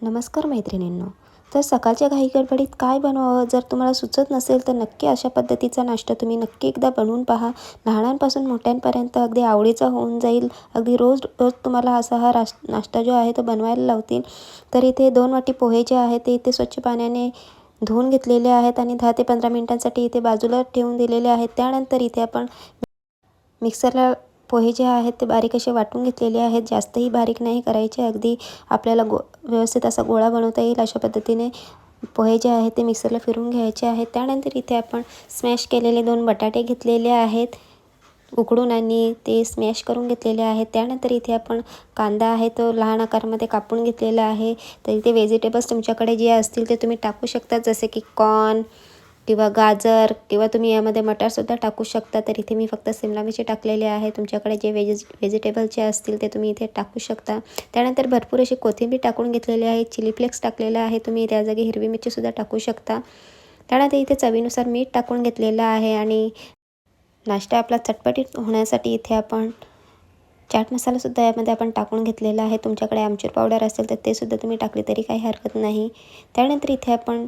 नमस्कार मैत्रिणींनो तर सकाळच्या घाई गडबडीत काय बनवावं? जर तुम्हाला सुचत नसेल तर नक्की अशा पद्धतीचा नाश्ता तुम्ही नक्की एकदा बनवून पहा. लहानांपासून मोठ्यांपर्यंत अगदी आवडीचा होऊन जाईल. अगदी रोज रोज तुम्हाला असा हा राश नाश्ता जो आहे तो बनवायला लावतील. तर इथे दोन वाटी पोहे जे आहेत ते इथे स्वच्छ पाण्याने धुवून घेतलेले आहेत आणि दहा ते पंधरा मिनटांसाठी इथे बाजूला ठेवून दिलेले आहेत. त्यानंतर इथे आपण मिक्सरला पोहे जे आहेत ते बारीक असे वाटून घेतलेले आहेत. जास्तही बारीक नाही करायचे. अगदी आपल्याला गो व्यवस्थित असा गोळा बनवता येईल अशा पद्धतीने पोहे जे आहेत ते मिक्सरला फिरून घ्यायचे आहेत. त्यानंतर इथे आपण स्मॅश केलेले दोन बटाटे घेतलेले आहेत. उकडून आणि ते स्मॅश करून घेतलेले आहेत. त्यानंतर इथे आपण कांदा आहे तो लहान आकारामध्ये कापून घेतलेला आहे. तर इथे व्हेजिटेबल्स तुमच्याकडे जे असतील ते तुम्ही टाकू शकता. जसे की कॉर्न किंवा गाजर किंवा तुम्ही यामध्ये मटारसुद्धा टाकू शकता तर इथे मी फक्त सिमला मिरची टाकलेले आहे. तुमच्याकडे जे व्हेजिज व्हेजिटेबलचे असतील ते तुम्ही इथे टाकू शकता. त्यानंतर भरपूर अशी कोथिंबीर टाकून घेतलेली आहे चिली फ्लेक्स टाकलेला आहे तुम्ही त्या जागी हिरवी मिरचीसुद्धा टाकू शकता. त्यानंतर इथे चवीनुसार मीठ टाकून घेतलेलं आहे आणि नाश्ता आपला चटपटीत होण्यासाठी इथे आपण चाट मसालासुद्धा यामध्ये आपण टाकून घेतलेला आहे. तुमच्याकडे आमचूर पावडर असेल तर ते सुद्धा तुम्ही टाकले तरी काही हरकत नाही. त्यानंतर इथे आपण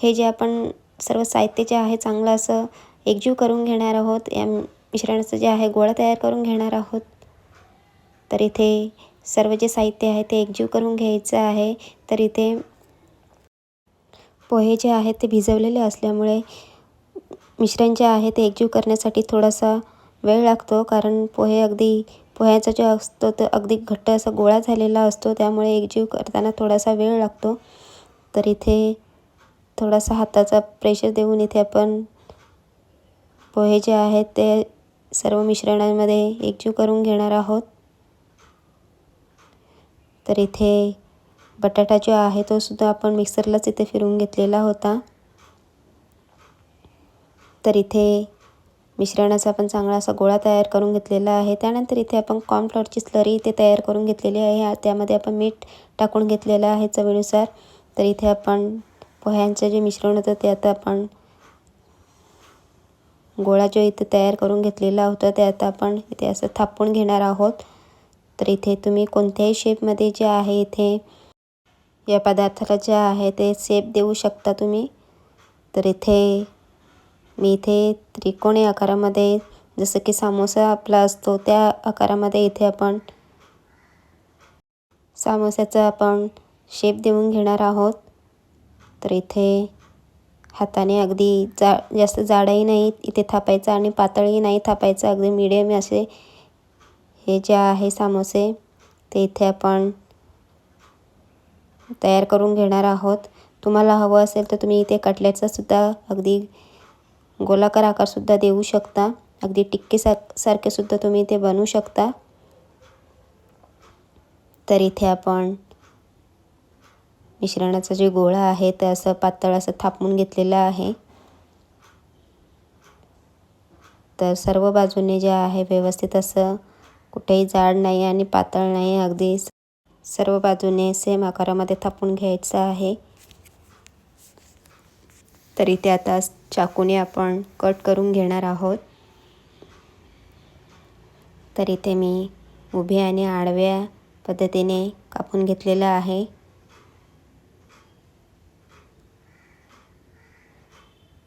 हे जे आपण सर्व साहित्य जे आहे चांगलं असं एकजीव करून घेणार आहोत. या मिश्रणाचं जे आहे गोळा तयार करून घेणार आहोत. तर इथे सर्व जे साहित्य आहे ते एकजीव करून घ्यायचं आहे. तर इथे पोहे जे आहेत ते भिजवलेले असल्यामुळे मिश्रण जे आहे ते एकजीव करण्यासाठी थोडासा वेळ लागतो. कारण पोहे अगदी पोह्याचा जो असतो तो अगदी घट्ट असा गोळा झालेला असतो. त्यामुळे एकजीव करताना थोडासा वेळ लागतो. तर इथे थोडासा हाताचा प्रेशर देऊन इथे आपण पोहे जे आहेत ते सर्व मिश्रणामध्ये एकजीव करून घेणार आहोत. तर इथे बटाटा जो आहे तो सुद्धा आपण मिक्सरलाच इथे फिरून घेतलेला होता. तर इथे मिश्रणाचा आपण चांगला असा गोळा तयार करून घेतलेला आहे. त्यानंतर इथे आपण कॉर्नफ्लॉरची स्लरी इथे तयार करून घेतलेली आहे. त्यामध्ये आपण मीठ टाकून घेतलेलं आहे चवीनुसार. तर इथे आपण पोह्यांचं जे मिश्रण होतं ते आता आपण गोळा जो इथे तयार करून घेतलेला होता ते आता आपण इथे असं थापून घेणार आहोत. तर इथे तुम्ही कोणत्याही शेपमध्ये जे आहे इथे या पदार्थाला जे आहे ते शेप देऊ शकता तुम्ही. तर इथे मी इथे त्रिकोणी आकारामध्ये जसं की सामोसा आपला असतो त्या आकारामध्ये इथे आपण सामोस्याचा आपण शेप देऊन घेणार आहोत. तर इथे हाताने अगदी जा जास्त जाडही नाही इथे थापायचं आणि पातळही नाही थापायचं अगदी मिडियम असे हे जे आहे सामोसे ते इथे आपण तयार करून घेणार आहोत. तुम्हाला हवं असेल तर तुम्ही इथे कटलेटचासुद्धा अगदी गोलाकार आकारसुद्धा देऊ शकता. अगदी टिक्के सार सारखे सुद्धा तुम्ही इथे बनवू शकता. तर इथे आपण मिश्रणाचा जे गोळा आहे ते असं पातळ असं थापून घेतलेलं आहे. तर सर्व बाजूने जे आहे व्यवस्थित असं कुठेही जाड नाही आणि पातळ नाही अगदी सर्व बाजूने सेम आकारामध्ये थापून घ्यायचं आहे. तर इथे आता चाकूने आपण कट करून घेणार आहोत. तर इथे मी उभ्या आणि आडव्या पद्धतीने कापून घेतलेलं आहे.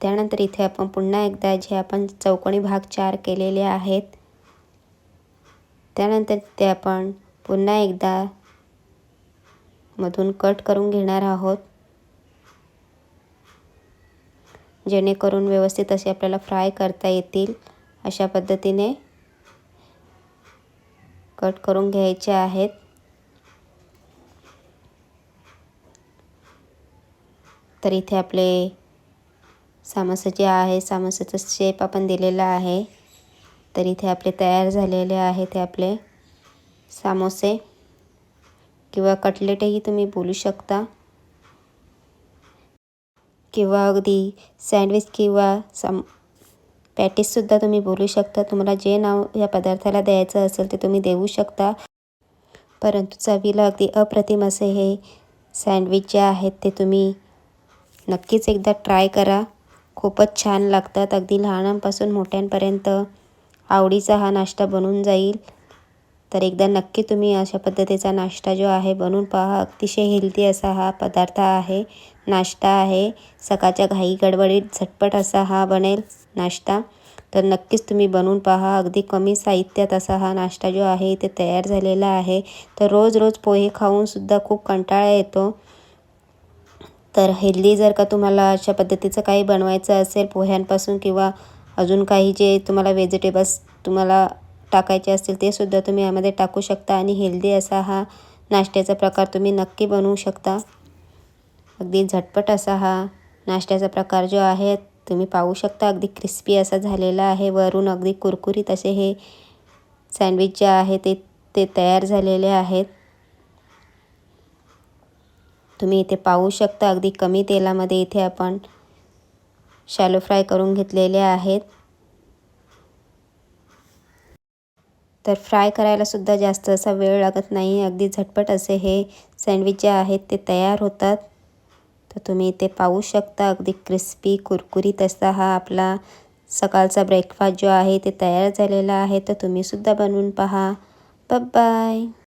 त्यानंतर इथे आपण पुन्हा एकदा जे आपण चौकोनी भाग चार केलेले आहेत त्यानंतर ते आपण पुन्हा एकदा मधून कट करून घेणार आहोत. जेणेकरून व्यवस्थित असे आपल्याला फ्राय करता येतील अशा पद्धतीने कट करून घ्यायचे आहेत. तर इथे आपले सामोसा जे आहे सामोसाचा शेप आपण दिलेला आहे. तर इथे आपले तयार झालेले आहे ते आपले सामोसे किंवा कटलेटही तुम्ही बोलू शकता. किंवा अगदी सँडविच किंवा सम पॅटीससुद्धा तुम्ही बोलू शकता. तुम्हाला जे नाव या पदार्थाला द्यायचं असेल ते तुम्ही देऊ शकता. परंतु चवीला अगदी अप्रतिम असे हे सँडविच जे आहेत ते तुम्ही नक्कीच एकदा ट्राय करा. खूपच छान लागतात. अगदी लहानांपासून मोठ्यांपर्यंत आवडीचा हा नाश्ता बनून जाईल. तर एकदा नक्की तुम्ही अशा पद्धतीचा नाश्ता जो आहे बनवून पहा. अतिशय हेल्दी असा हा पदार्थ आहे. नाश्ता आहे. सकाळच्या घाई गडबडीत झटपट असा हा बनेल नाश्ता. तर नक्कीच तुम्ही बनवून पहा. अगदी कमी साहित्यात असा हा नाश्ता जो आहे ते तयार झालेला आहे. तर रोज रोज पोहे खाऊनसुद्धा खूप कंटाळा येतो. तर हेल्दी जर का तुम्हाला अशा पद्धतीचं काही बनवायचं असेल पोह्यांपासून किंवा अजून काही जे तुम्हाला व्हेजिटेबल्स तुम्हाला टाकायचे असतील ते सुद्धा तुम्ही यामध्ये टाकू शकता आणि हेल्दी असा हा नाश्त्याचा प्रकार तुम्ही नक्की बनवू शकता. अगदी झटपट असा हा नाश्त्याचा प्रकार जो आहे तुम्ही पाहू शकता अगदी क्रिस्पी असा झालेला आहे. वरून अगदी कुरकुरीत असे हे सँडविच जे आहे ते ते तयार झालेले आहेत. तुम्ही इथे पाहू शकता अगदी कमी तेलामध्ये इथे आपण शॅलो फ्राय करून घेतलेले आहेत. तर फ्राय करायला सुद्धा जास्त असा वेळ लागत नाही अगदी झटपट असे हे सँडविच जे आहेत ते तयार होतात. तर तुम्ही इथे पाहू शकता अगदी क्रिस्पी कुरकुरीत असा हा आपला सकाळचा ब्रेकफास्ट जो आहे ते तयार झालेला आहे. तर तुम्हीसुद्धा बनवून पहा. बाय